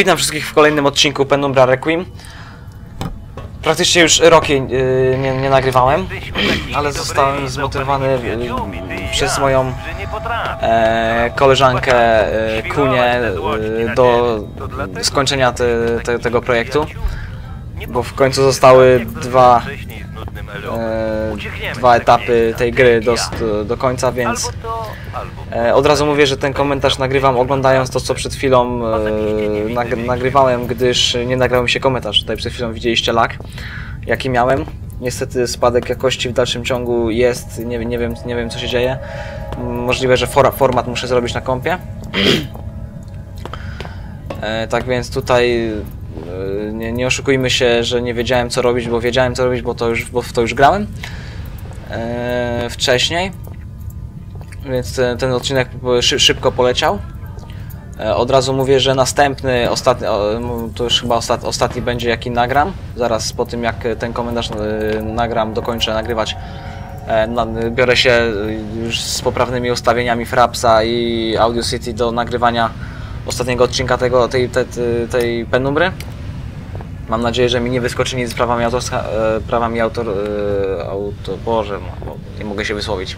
Witam wszystkich w kolejnym odcinku Penumbra Requiem. Praktycznie już rok jej, yy, nie, nie nagrywałem, ale zostałem zmotywowany yy, przez moją e, koleżankę e, Kunię e, do skończenia te, te, tego projektu, bo w końcu zostały dwa, e, dwa etapy tej gry do, do końca, więc od razu mówię, że ten komentarz nagrywam oglądając to, co przed chwilą e, nag, nagrywałem, gdyż nie nagrał mi się komentarz. Tutaj przed chwilą widzieliście lag, jaki miałem. Niestety spadek jakości w dalszym ciągu jest, nie, nie, wiem, nie wiem co się dzieje. Możliwe, że for, format muszę zrobić na kompie. E, tak więc tutaj e, nie, nie oszukujmy się, że nie wiedziałem co robić, bo wiedziałem co robić, bo to już, bo w to już grałem e, wcześniej. Więc ten, ten odcinek szy, szybko poleciał. E, Od razu mówię, że następny, ostatni, to już chyba ostat, ostatni będzie jaki nagram. Zaraz po tym jak ten komentarz e, nagram, dokończę nagrywać. e, Biorę się już z poprawnymi ustawieniami Frapsa i Audio City do nagrywania ostatniego odcinka tego, tej, tej, tej, penumbry. Mam nadzieję, że mi nie wyskoczy nic z prawami, autorska, prawami autor... Auto, Boże, no, nie mogę się wysłowić.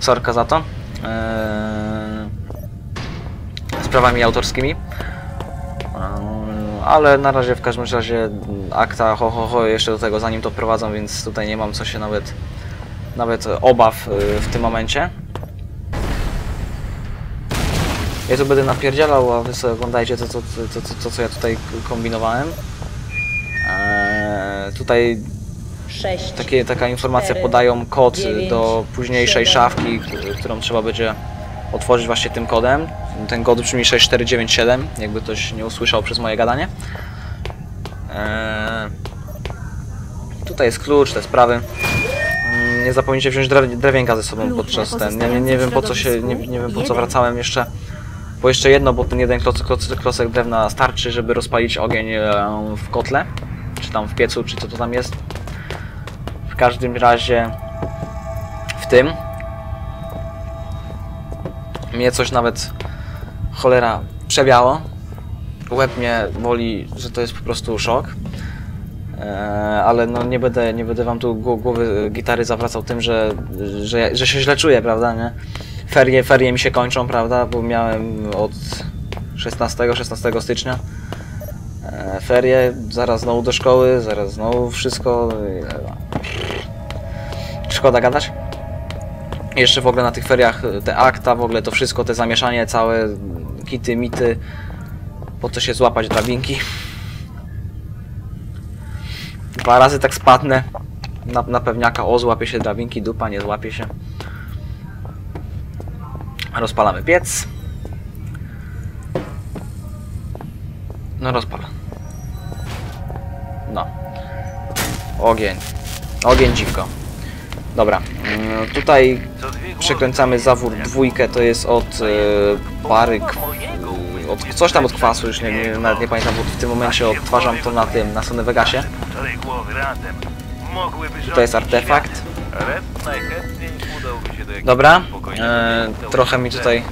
Sorka za to. Z prawami autorskimi. E, Ale na razie w każdym razie akta ho ho ho jeszcze do tego zanim to prowadzą, więc tutaj nie mam co się nawet nawet obaw e, w tym momencie. Ja tu będę napierdzielał, a wy sobie oglądajcie to, to, to, to, to co ja tutaj kombinowałem. Eee, tutaj 6. takie, taka informacja podają kod dziewięć, do późniejszej siedem. szafki, k- którą trzeba będzie otworzyć właśnie tym kodem. Ten kod brzmi 6497, jakby ktoś nie usłyszał przez moje gadanie. Eee, tutaj jest klucz, te sprawy. Mm, Nie zapomnijcie wziąć drew- drewienka ze sobą podczas ten. Nie, nie, nie wiem po co się, nie, nie wiem po co wracałem jeszcze. Bo jeszcze jedno, bo ten jeden klocek, klocek, klocek drewna starczy, żeby rozpalić ogień e, w kotle, czy tam w piecu, czy co to tam jest. Każdym razie w tym mnie coś nawet cholera przebiało. Łeb mnie boli, że to jest po prostu szok. Eee, ale no nie będę, nie będę wam tu gło- głowy gitary zawracał tym, że, że, że się źle czuję, prawda, nie? Ferie, ferie mi się kończą, prawda, bo miałem od 16, 16 stycznia ferie, zaraz znowu do szkoły, zaraz znowu wszystko. i- Szkoda gadać. Jeszcze w ogóle na tych feriach te akta, w ogóle to wszystko, te zamieszanie całe, kity, mity, po co się złapać drabinki. Dwa razy tak spadnę na, na pewniaka, o złapie się drabinki, dupa nie złapie się. Rozpalamy piec. No rozpal. Ogień. Ogień dziwko. Dobra. mm, Tutaj przekręcamy zawór dwójkę, to jest od e, pary od, coś tam od kwasu, już nie, nie, nawet nie pamiętam, bo w tym momencie odtwarzam to na tym, na Sony Vegasie. To jest artefakt. Dobra, e, trochę mi tutaj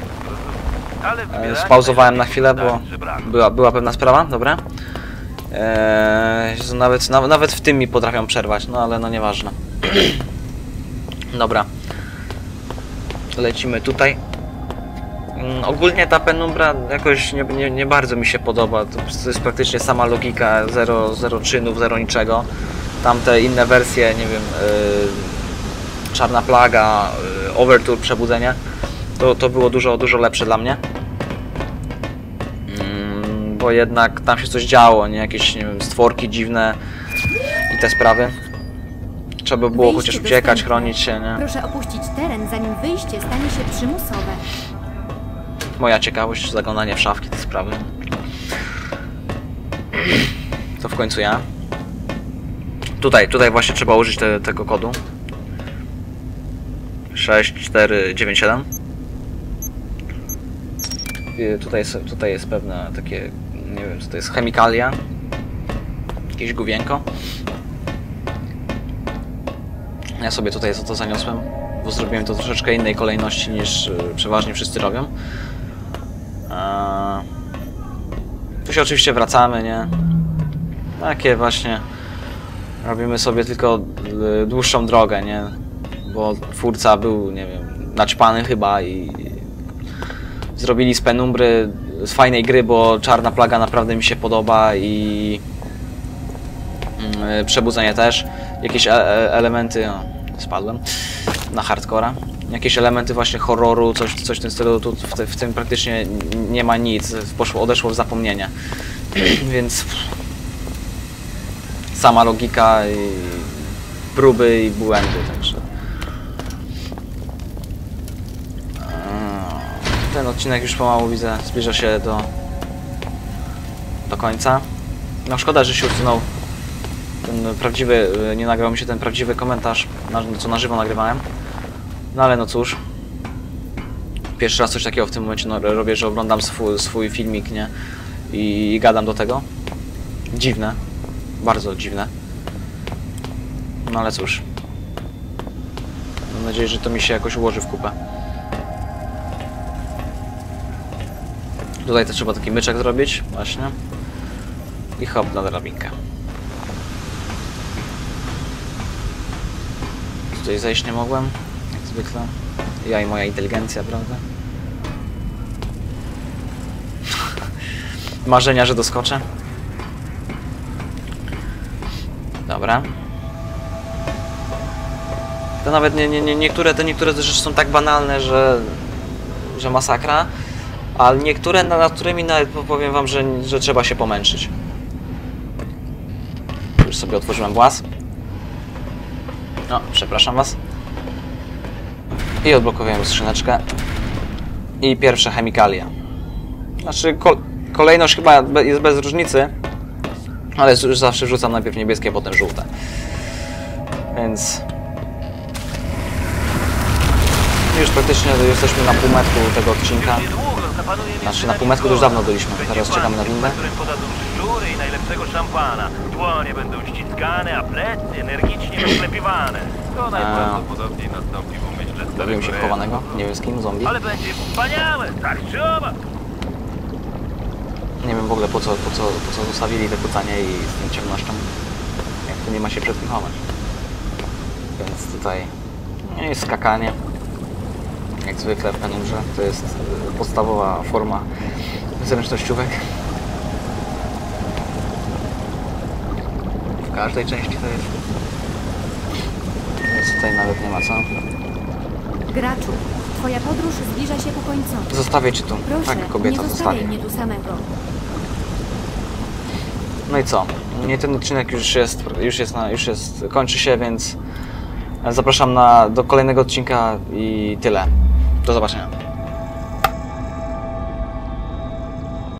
e, spauzowałem na chwilę, bo była, była pewna sprawa, dobra. E, Jezu, nawet, nawet, nawet w tym mi potrafią przerwać, no ale no nieważne. Dobra. Lecimy tutaj. Mm, Ogólnie ta penumbra jakoś nie, nie, nie bardzo mi się podoba. To jest praktycznie sama logika, zero, zero czynów, zero niczego. Tamte inne wersje, nie wiem, yy, Czarna Plaga, yy, Overture, Przebudzenie, to, to było dużo, dużo lepsze dla mnie. Bo jednak tam się coś działo, nie? Jakieś, nie wiem, stworki dziwne i te sprawy. Trzeba by było Wyjście chociaż uciekać, chronić się, nie? Proszę opuścić teren, zanim wyjście stanie się przymusowe. Moja ciekawość, zaglądanie w szafki, te sprawy. To w końcu ja. Tutaj, tutaj właśnie trzeba użyć te, tego kodu. 6497. Y, Tutaj jest, tutaj jest pewne takie, nie wiem co to jest, chemikalia. Jakieś główienko. Ja sobie tutaj za to zaniosłem, bo zrobiłem to troszeczkę innej kolejności niż y, przeważnie wszyscy robią. Tu się oczywiście wracamy, nie? Takie właśnie. Robimy sobie tylko y, dłuższą drogę, nie? Bo twórca był, nie wiem, naćpany chyba i zrobili z penumbry z fajnej gry, bo Czarna Plaga naprawdę mi się podoba i mm, y, Przebudzenie też. Jakieś e e elementy, o, spadłem, na hardcora. Jakieś elementy właśnie horroru, coś, coś w tym stylu, tu w, te, w tym praktycznie nie ma nic, poszło, odeszło w zapomnienie. Więc sama logika i próby i błędy, Ten odcinek już pomału widzę, zbliża się do, do końca. No szkoda, że się usunął ten prawdziwy, nie nagrał mi się ten prawdziwy komentarz, co na żywo nagrywałem. No ale no cóż. Pierwszy raz coś takiego w tym momencie no, robię, że oglądam swój, swój filmik, nie? I, I gadam do tego. Dziwne. Bardzo dziwne. No ale cóż. Mam nadzieję, że to mi się jakoś ułoży w kupę. Tutaj też trzeba taki myczek zrobić, właśnie. I hop na drabinkę. Tutaj zejść nie mogłem, jak zwykle. Ja i moja inteligencja, prawda? Marzenia, że doskoczę. Dobra. To nawet nie, nie, nie, niektóre, te niektóre rzeczy są tak banalne, że, że masakra, a niektóre, nad którymi nawet powiem wam, że, że trzeba się pomęczyć. Już sobie otworzyłem włas. No, przepraszam was. I odblokowujemy skrzyneczkę. I pierwsze chemikalia. Znaczy, ko kolejność chyba jest bez różnicy, ale już zawsze rzucam najpierw niebieskie, potem żółte. Więc... Już praktycznie jesteśmy na półmetku tego odcinka. Znaczy, na półmetku już dawno byliśmy. Teraz czekamy na windę. Którym podadzą szczury i najlepszego szampana. Dłonie będą ściskane, a plecy energicznie wyklepywane. To najprawdopodobniej nastąpi w umyśle starego się chowanego, nie wiem z kim, zombie. Ale będzie wspaniałe, tak czy owak. Nie wiem w ogóle po co, po co, po co zostawili wykłócanie i z tą ciemnością. Jak tu nie ma się przed kim chować. Więc tutaj nie jest skakanie. Jak zwykle w penumrze. To jest y, podstawowa forma zręcznościówek. W każdej części to jest. Więc tutaj nawet nie ma co. Graczu, twoja podróż zbliża się ku końcowi. Zostawię ci tu. Proszę, tak, kobieta nie zostawię. mnie tu samego. No i co? Nie ten odcinek już jest, już jest, na, już jest, kończy się, więc zapraszam na, do kolejnego odcinka i tyle. Do zobaczenia.